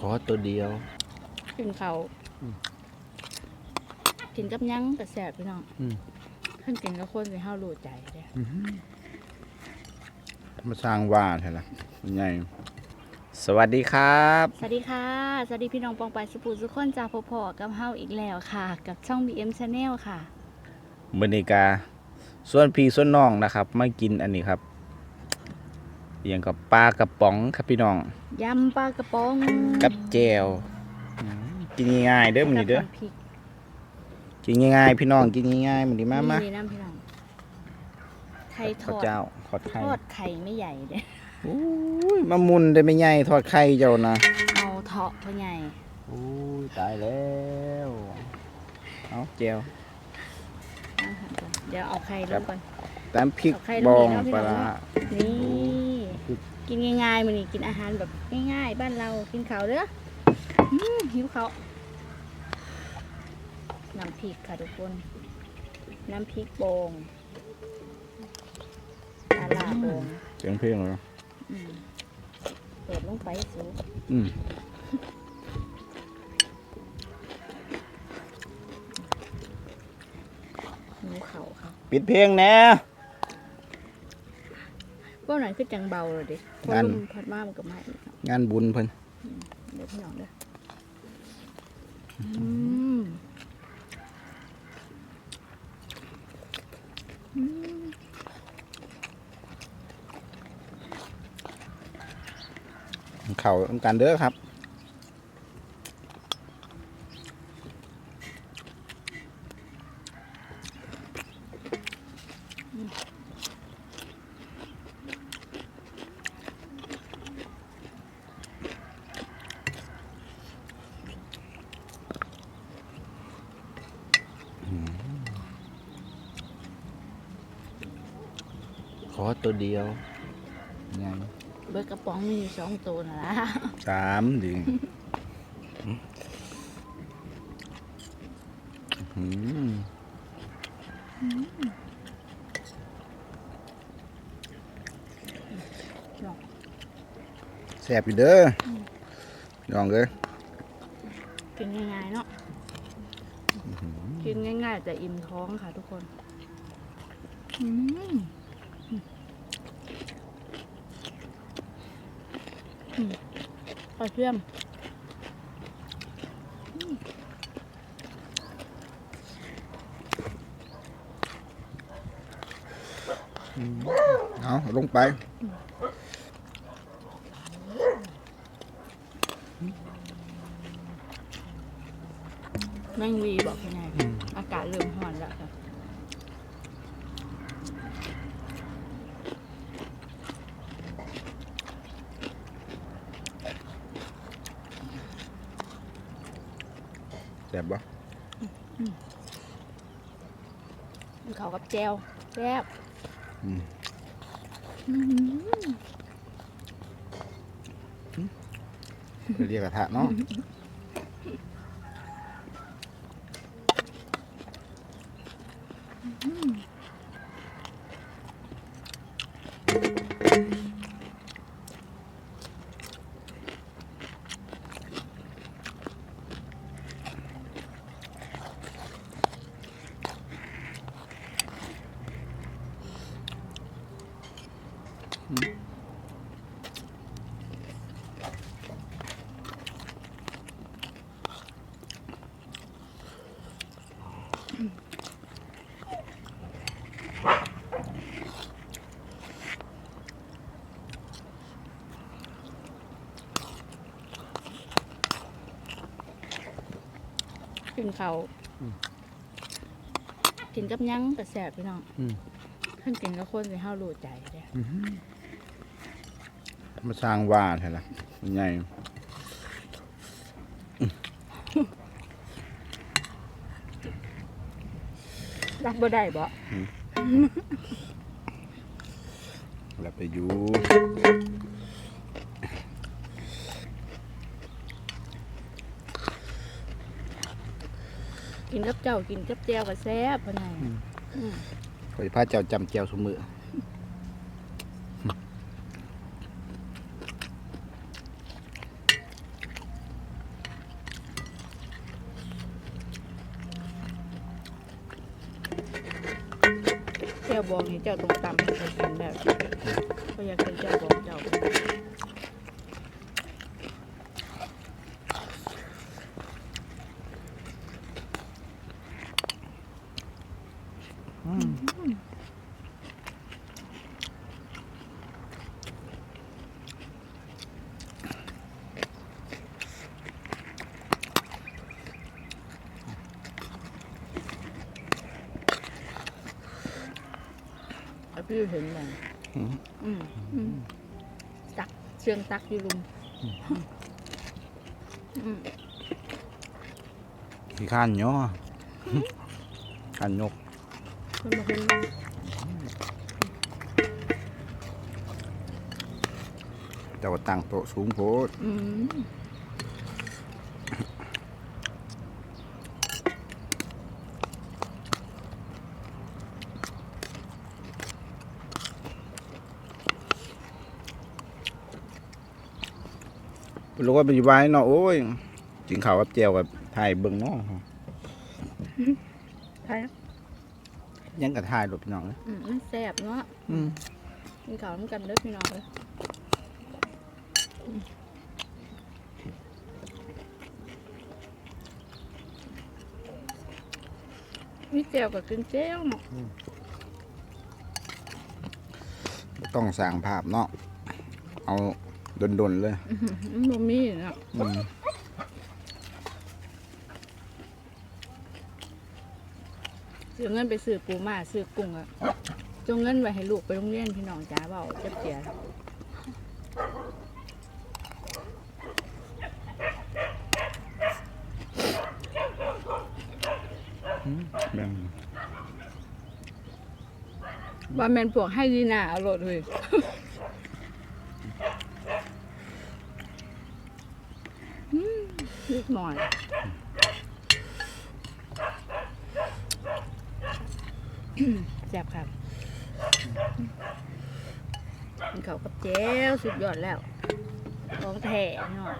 ขอตัวเดียว กินเขาวอืมกินกับหยังกระแสบพี่น้องอืมขึ้นกินกับคนสิเฮารู้ใจเด้มาสร้างว่าใช่ละยังไงสวัสดีครับ สวัสดีค่ะ สวัสดีพี่น้องปองไปายสุปูสุกคนจากพอๆกับเฮาอีกแล้วค่ะ กับช่อง BM Channel ค่ะมือนิกาส่วนพี่ส่วนน้องนะครับ มากินอันนี้ครับ อหย่างกับปลากระป๋องครับพี่น้อง ยำปลากระป๋องกับแจวอืมกินง่ายๆเด้อมันนี้เด้อกับำพริกกินง่ายๆพี่น้องกินง่ายๆมันนี้มามานี่น้ำพี่น้องไข่ทข้าวอดเจ้าทอดไข่ทอดไข่ไม่ใหญ่เด้อุ้ยมามุนได้ไม่ใหญ่ทอดไข่เจ้านะเอาเถาะพ่อใหญ่อุ้ยตายแล้วเอาแจวเอาค่ะเดี๋ยวเอาไข่ลครังบก่อนตามพริกเอาไข่บลองงนี่เนาะพี่ปน้ลาองร้านี่โอ้ กินง่ายๆมื้อนี้กินอาหารแบบง่ายๆ บ้านเรากินข้าวเด้ออืมหิวข้าวน้ำพริกค่ะทุกคน น้ำพริกโป่งปลาลาโป่งเสียงเพลงเหรออืมเปิดลงไปสูอืมหิวข้าวค่ะ ปิดเพลงแน่ พวกนั้นคือจังเบาเลยดิพอนั่นลมพัดมามันก็ไหม้อีกเนาะงานบุญเพิ่นเดี๋ยวพี่น้องเด้ออืมอืมเข่าทำการเด้อครับ ข อตัวเดียวยังเบิร์กระป๋องมีอยู่สองตัวนะล่ะสามดิอืมแซ่บอยู่เด้อลองเลยกินง่ายๆเนาะกินง่ายๆแต่อิ่มท้องค่ะทุกคน อืม อืมกระเทียมเอาลงไปแมงวีบอกยังไงอากาศเริ่มร้อนแล้วค่ะ แซ่บบ่เขากับแจวแซ่บอืมเรียกกระทะเนาะ กินเขาวกินกับหยังกระแสบพี่น้อง อืม ขึ้นกินกับคนสิเฮารู้ใจเด้มาสร้างว่าใช่ละยังไงรับบ่ได้บ่แล้วไปอยู่กินกับเจ้ากินกับแจวก็แซ่บพ่อใหญ่อืม ไปพราเจ้าจำเจ้าสมือเจ้าบองนี่เจ้าตรงตำให้เขานแบบเขาอยากเป็นเจ้าบองเจ้า เอาพี่เห็นไหมอืมอืมตักเชียงตักอยู่ลุมอืมขี้ข้านย่อข้านยกคนมาเห็นบ้างแต่ว่าตั้งโต๊ะสูงโพดอืม รู้ว่าเป็นอยู่บ้านเนาะโอ้ยกินข้าวกับแจวกับไทยเบิ่งเนาะใช่ยังกับไทยรถพี่น้องเลยอืมมันแซ่บเนาะอืมกินข้าวน้ำกันเด้อพี่น้องเลยอืมมีเจียวกับกินเจียวเนาะต้องสร้างภาพเนาะเอา ดนๆเลยมันบ่มีเนาะอืมซื้อเงินไปซื้อปูมาซื้อกุ้งอะจงเงินไว้ให้ลูกไปโรงเรียนพี่น้องจ้าเบาเจ็บเจียแบ่งว่าแมนพวกให้ดีนาเอาโลดเลยอืมนิด หน่อย แซ่บครับกินเขาวกับเจลสุดยอดแล้วของแท้เนาะ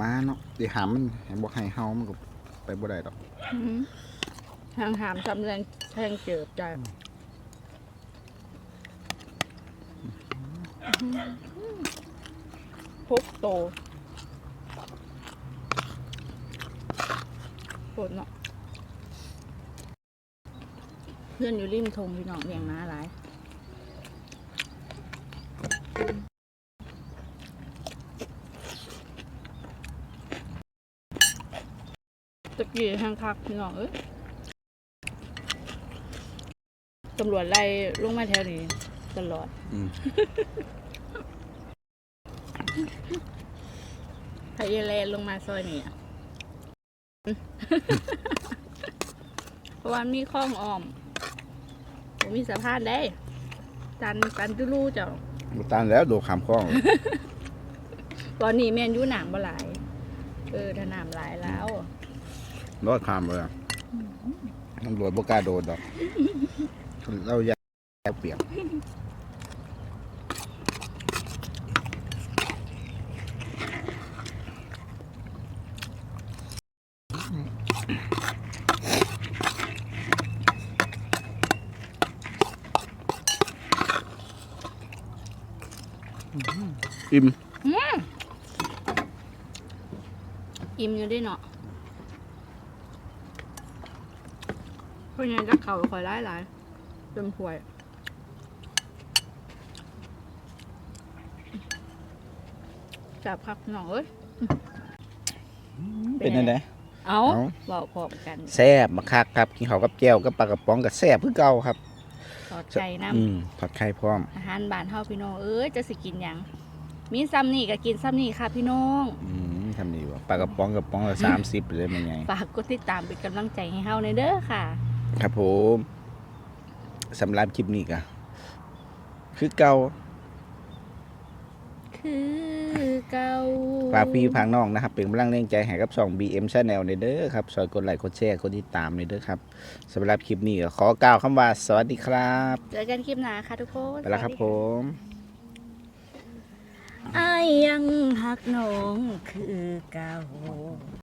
มาเนาะเดี๋ยวหามมันให้บอกให้เฮามันก็ไปบ่ได้ดอก อืมทางหามจำแรงแทงเจิบใจพกโตปวดเนาะเพื่อนอยู่ริมทงพี่น้องเลี้ยงม้าหลายตะกี้ทางคักพี่น้องเอ้ย ตำรวจไล่ลงมาแถวนี้ตลอดอืมไทยเลนลงมาซอยนี่อะ เพราะว่ามีคลองอ้อมผมมีสะพานได้ตันตันจุลูเจ้า บ่ตามแล้วโดดขามคลอง ตอนนี้แม่นอยู่หนามบ่หลาย เออถ้าหนามหลายแล้ว รอดขามเลยอะตำรวจบ่กล้าโดดดอก เราอยากเปียกอิ่มอิ่มอยู่ได้เนาะเพราะงั้นจะเข่าคอยหลายหลาย เต็มถ้วยจับคักหน่องเอ้ยเป็นยังไงเอาเอาบอกพร้อมกันแซ่บมาคักครับกินข้าวกับแก้วกับปลากระป๋องกับแซ่บคือเก่าครับสอดใจน้อืมผัดไข่พร้อมำอาหารบ้านเฮาพี่น้องเอ้ยจะสิกินหยังมีซ้ำนี่ก็กินซ้ำนี่ค่ะพี่น้องอืมทำดีวะปลากระป๋องกระป๋องละสามสิบเลยมันไงฝากกดติดตามเป็นกำลังใจให้เฮาในอยเด้อค่ะ ครับผม สำหรับคลิปนี้ก็คือเก่าคือเก่าฝากพี่ฝากน้องนะครับ เป็นกำลังแรงใจให้กับช่อง BM Channel ในเด้อครับซอยกดไลค์กดแชร์กดติดตามในเด้อครับสำหรับคลิปนี้ก็ขอกล่าวคำว่าสวัสดีครับเจอกันคลิปหน้าค่ะทุกคนไปแล้วครับผมไอ้ยังหักน้องคือเก่า